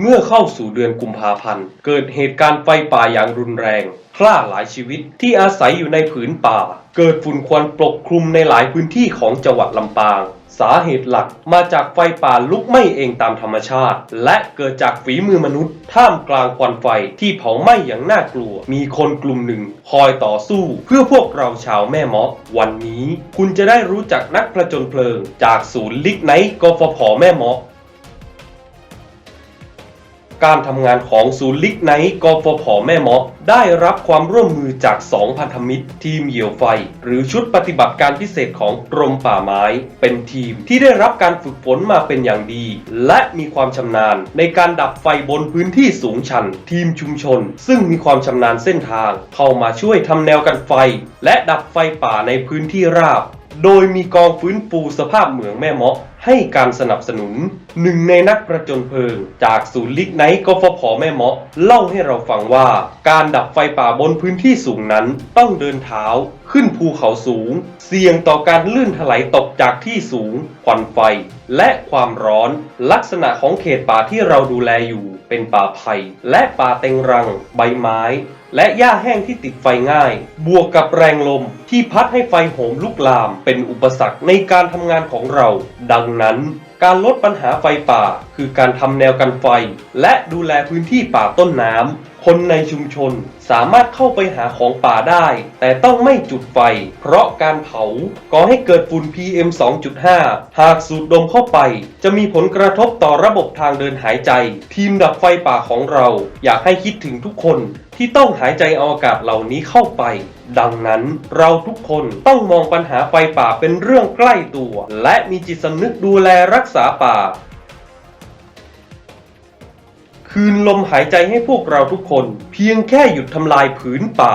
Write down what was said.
เมื่อเข้าสู่เดือนกุมภาพันธ์ เกิดเหตุการณ์ไฟป่าอย่างรุนแรงคล่าหลายชีวิตที่อาศัยอยู่ในผืนป่า เกิดฝุ่นควันปกคลุมในหลายพื้นที่ของจังหวัดลำปาง สาเหตุหลักมาจากไฟป่าลุกไหม้เองตามธรรมชาติ และเกิดจากฝีมือมนุษย์ ท่ามกลางควันไฟที่เผาไหม้อย่างน่ากลัว มีคนกลุ่มหนึ่ง คอยต่อสู้ เพื่อพวกเราชาวแม่เมาะวันนี้ คุณจะได้รู้จักนักผจญเพลิง จากศูนย์ลิกไนท์กฟผแม่เมาะ การทำงานของศูนย์ลิกไนกฟผแม่มาะได้รับความร่วมมือจาก 2 พันธมิตร ทีมเหยี่ยวไฟ หรือชุดปฏิบัติการพิเศษของกรมป่าไม้ เป็นทีมที่ได้รับการฝึกฝนมาเป็นอย่างดี และมีความชำนาญ ในการดับไฟบนพื้นที่สูงชัน ทีมชุมชน ซึ่งมีความชำนาญเส้นทาง เข้ามาช่วยทำแนวกันไฟ และดับไฟป่าในพื้นที่ราบ โดยมีกองฟื้นฟูสภาพเหมืองแม่มาะ ให้การสนับสนุน หนึ่งในนักประจนเพลิง จากศูนย์ลิกไนท์กฟผแม่เมาะ เล่าให้เราฟังว่า การดับไฟป่าบนพื้นที่สูงนั้นต้องเดินเท้า ขึ้นภูเขาสูง เสี่ยงต่อการลื่นถลายตกจากที่สูงควันไฟ และความร้อนลักษณะของเขตป่าที่เราดูแลอยู่เป็นป่าไผ่และป่าเต็งรัง ใบไม้ และหญ้าแห้งที่ติดไฟง่าย บวกกับแรงลมที่พัดให้ไฟโหมลุกลาม เป็นอุปสรรคในการทำงานของเรา ดังนั้น การลดปัญหาไฟป่า คือการทำแนวกันไฟ และดูแลพื้นที่ป่าต้นน้ำคนในชุมชนสามารถเข้าไปหาของป่าได้ แต่ต้องไม่จุดไฟ เพราะการเผาก่อให้เกิดฝุ่น PM 2.5 หากสูดดมเข้าไป จะมีผลกระทบต่อระบบทางเดินหายใจ ทีมดับไฟป่าของเรา อยากให้คิดถึงทุกคน ที่ต้องหายใจเอาอากาศเหล่านี้เข้าไป ดังนั้นเราทุกคนต้องมองปัญหาไฟป่าเป็นเรื่องใกล้ตัว และมีจิตสำนึกดูแลรักษาป่า คืนลมหายใจให้พวกเราทุกคน เพียงแค่หยุดทำลายผืนป่า